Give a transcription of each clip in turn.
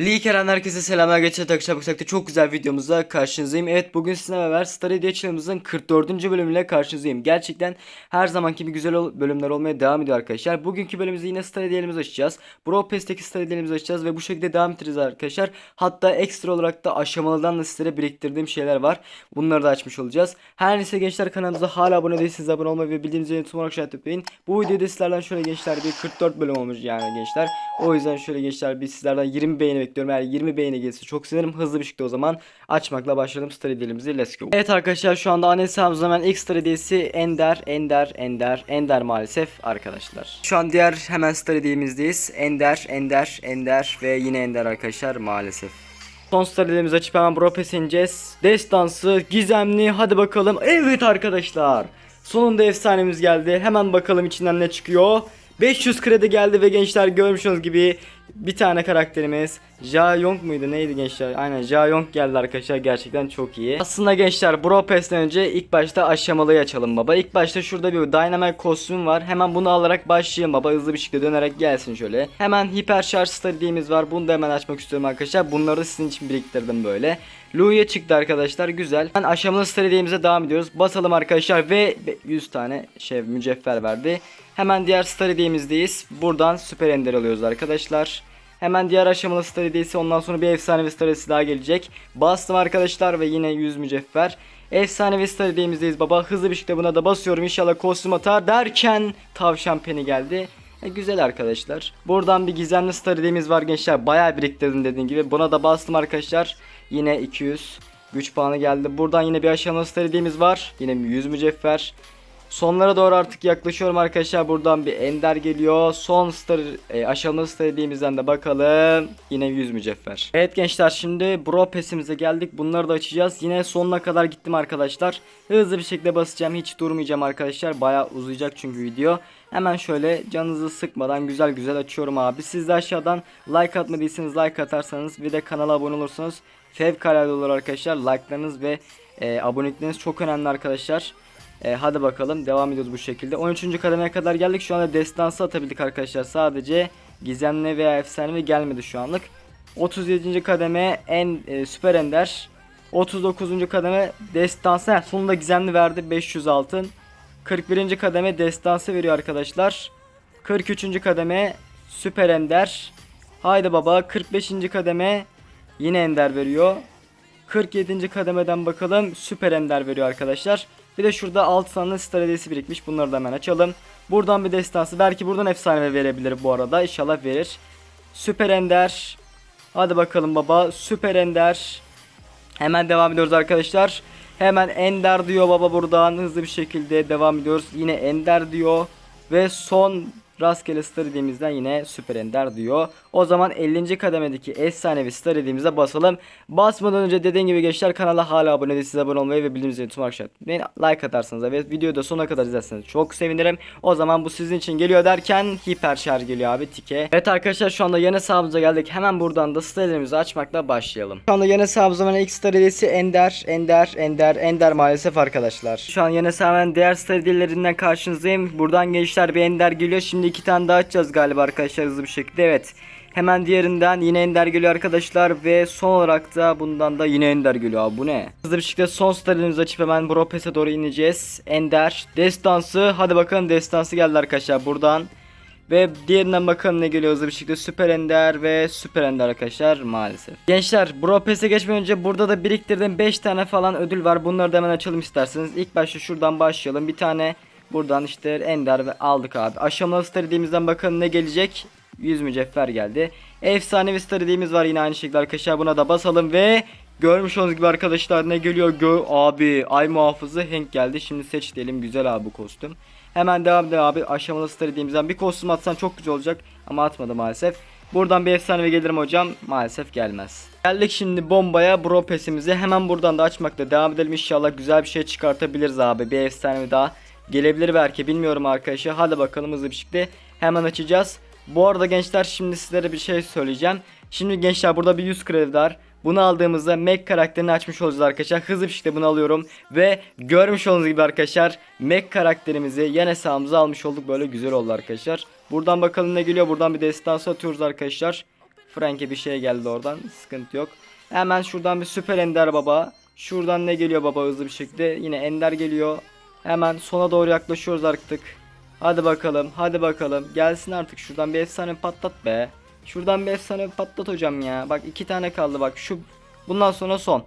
Lee Kerem herkese selamlar geçen bu sefer çok güzel videomuzla karşınızdayım. Evet bugün sizinle beraber Star Hediye Challenge'ımızın 44. bölümüyle karşınızdayım. Gerçekten her zamanki gibi güzel bölümler olmaya devam ediyor arkadaşlar. Bugünkü bölümümüzde yine Star Hediyelerimizi açacağız. Brawl Pass'teki Star Hediyelerimizi açacağız ve bu şekilde devam edeceğiz arkadaşlar. Hatta ekstra olarak da aşamalıdan da sizlere biriktirdiğim şeyler var. Bunları da açmış olacağız. Her neyse gençler kanalımıza hala abone değilseniz abone olmayı ve bildiğiniz zilini tüm olarak işaret etmeyin. Bu videoda sizlerden şöyle gençler bir 44 bölüm olmuş yani gençler. O yüzden şöyle gençler bir sizlerden 20 beğeni bekliyorum. Eğer 20 beğeni gelirse çok sevinirim. Hızlı bir şekilde o zaman açmakla başlayalım Star Hediyelerimizi. Let's go. Evet arkadaşlar şu anda ana hesabımızda hemen ilk Star Ender, Ender, Ender, Ender maalesef arkadaşlar. Şu an diğer hemen Star Hediyemizdeyiz. Ender, Ender, Ender ve yine Ender arkadaşlar maalesef. Son starlarımızı açıp hemen Bro Pass ineceğiz. Destansı, gizemli hadi bakalım. Evet arkadaşlar. Sonunda efsanemiz geldi. Hemen bakalım içinden ne çıkıyor. 500 kredi geldi ve gençler görmüş olduğunuz gibi bir tane karakterimiz Ja Yong muydu neydi gençler? Aynen Ja Yong geldi arkadaşlar gerçekten çok iyi. Aslında gençler Bro Pass'ten önce ilk başta aşamalıyı açalım baba. İlk başta şurada bir Dynamite kostüm var. Hemen bunu alarak başlayalım baba. Hızlı bir şekilde dönerek gelsin şöyle. Hemen hiper şarj stadiğimiz var. Bunu da hemen açmak istiyorum arkadaşlar. Bunları da sizin için biriktirdim böyle. Louis'e çıktı arkadaşlar güzel. Hemen aşamalı stadiğimize devam ediyoruz. Basalım arkadaşlar ve 100 tane şey mücevher verdi. Hemen diğer star hediyemizdeyiz. Buradan süper ender alıyoruz arkadaşlar. Hemen diğer aşamalı star hediyesi ondan sonra bir efsanevi star hediyesi daha gelecek. Bastım arkadaşlar ve yine 100 mücevher. Efsanevi star hediyemizdeyiz baba. Hızlı bir şekilde buna da basıyorum. İnşallah kostüm atar derken tavşan peni geldi. E, güzel arkadaşlar. Buradan bir gizemli star hediyemiz var gençler. Bayağı biriktirdim dediğim gibi. Buna da bastım arkadaşlar. Yine 200 güç puanı geldi. Buradan yine bir aşamalı star hediyemiz var. Yine 100 mücevher. Sonlara doğru artık yaklaşıyorum arkadaşlar. Buradan bir ender geliyor. Son star e, aşamalı star hediyemizden de bakalım. Yine 100 mücevher. Evet gençler şimdi Bro Pass'imize geldik. Bunları da açacağız. Yine sonuna kadar gittim arkadaşlar. Hızlı bir şekilde basacağım. Hiç durmayacağım arkadaşlar. Bayağı uzayacak çünkü video. Hemen şöyle canınızı sıkmadan güzel güzel açıyorum abi. Siz de aşağıdan like atmadıysanız like atarsanız ve de kanala abone olursanız fevkalade olur arkadaşlar. Like'larınız ve e, abonelikleriniz çok önemli arkadaşlar. E, hadi bakalım devam ediyoruz bu şekilde. 13. kademeye kadar geldik. Şu anda destansı atabildik arkadaşlar. Sadece gizemli veya efsanevi gelmedi şu anlık. 37. kademe en e, süper ender. 39. kademe destansı. Sonunda gizemli verdi 500 altın. 41. kademe destansı veriyor arkadaşlar. 43. kademe süper ender. Haydi baba 45. kademe yine ender veriyor. 47. kademeden bakalım süper ender veriyor arkadaşlar. Bir de şurada 6 tane star birikmiş. Bunları da hemen açalım. Buradan bir destansı. Belki buradan efsane verebilir bu arada. İnşallah verir. Süper ender. Hadi bakalım baba. Süper ender. Hemen devam ediyoruz arkadaşlar. Hemen ender diyor baba buradan. Hızlı bir şekilde devam ediyoruz. Yine ender diyor. Ve son rastgele star yine süper ender diyor. O zaman 50. kademedeki efsanevi star hediyemize basalım. Basmadan önce dediğim gibi gençler kanala hala abone değilseniz abone olmayı ve bildirimleri zilini tüm arkadaşlar. Like atarsanız ve videoyu da sonuna kadar izlerseniz çok sevinirim. O zaman bu sizin için geliyor derken hiper şarj geliyor abi tike. Evet arkadaşlar şu anda yeni hesabımıza geldik. Hemen buradan da star hediyemizi açmakla başlayalım. Şu anda yeni hesabımızda hemen ilk star hediyesi Ender, Ender, Ender, Ender maalesef arkadaşlar. Şu an yeni hesabın diğer star hediyelerinden karşınızdayım. Buradan gençler bir Ender geliyor. Şimdi iki tane daha açacağız galiba arkadaşlar hızlı bir şekilde. Evet. Hemen diğerinden yine Ender geliyor arkadaşlar ve son olarak da bundan da yine Ender geliyor abi bu ne? Hızlı bir şekilde son starlarımızı açıp hemen Bro Pass'e doğru ineceğiz. Ender, Destansı hadi bakalım Destansı geldi arkadaşlar buradan. Ve diğerinden bakalım ne geliyor hızlı bir şekilde Süper Ender ve Süper Ender arkadaşlar maalesef. Gençler Bro Pass'e geçmeden önce burada da biriktirdiğim 5 tane falan ödül var. Bunları da hemen açalım isterseniz. İlk başta şuradan başlayalım. Bir tane buradan işte Ender ve aldık abi. Aşamalı dediğimizden bakalım ne gelecek. 100 mücevher geldi. Efsanevi star dediğimiz var yine aynı şekilde arkadaşlar. Buna da basalım ve görmüş olduğunuz gibi arkadaşlar ne geliyor? Gö abi ay muhafızı Hank geldi. Şimdi seç diyelim güzel abi bu kostüm. Hemen devam edelim abi. Aşamalı star dediğimizden bir kostüm atsan çok güzel olacak. Ama atmadı maalesef. Buradan bir efsanevi gelirim hocam. Maalesef gelmez. Geldik şimdi bombaya bro pesimizi. Hemen buradan da açmakla devam edelim. İnşallah güzel bir şey çıkartabiliriz abi. Bir efsanevi daha gelebilir belki bilmiyorum arkadaşlar. Hadi bakalım hızlı bir şekilde hemen açacağız. Bu arada gençler şimdi sizlere bir şey söyleyeceğim. Şimdi gençler burada bir 100 kredi var. Bunu aldığımızda Mac karakterini açmış olacağız arkadaşlar. Hızlı bir şekilde bunu alıyorum. Ve görmüş olduğunuz gibi arkadaşlar Mac karakterimizi yan hesabımıza almış olduk. Böyle güzel oldu arkadaşlar. Buradan bakalım ne geliyor. Buradan bir destansı atıyoruz arkadaşlar. Frank'e bir şey geldi oradan. Sıkıntı yok. Hemen şuradan bir süper ender baba. Şuradan ne geliyor baba hızlı bir şekilde. Yine ender geliyor. Hemen sona doğru yaklaşıyoruz artık. Hadi bakalım. Hadi bakalım. Gelsin artık şuradan bir efsane patlat be. Şuradan bir efsane patlat hocam ya. Bak iki tane kaldı bak. Şu bundan sonra son.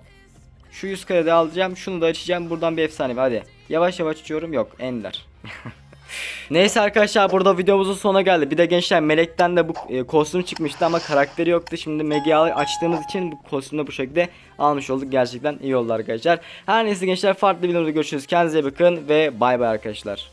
Şu 100 kredi alacağım. Şunu da açacağım. Buradan bir efsane. Hadi. Yavaş yavaş açıyorum. Yok. Ender. Neyse arkadaşlar burada videomuzun sonuna geldi. Bir de gençler Melek'ten de bu e, kostüm çıkmıştı ama karakteri yoktu. Şimdi Meg'i açtığımız için bu kostümü bu şekilde almış olduk. Gerçekten iyi oldu arkadaşlar. Her neyse gençler farklı videomuzda görüşürüz. Kendinize bakın ve bay bay arkadaşlar.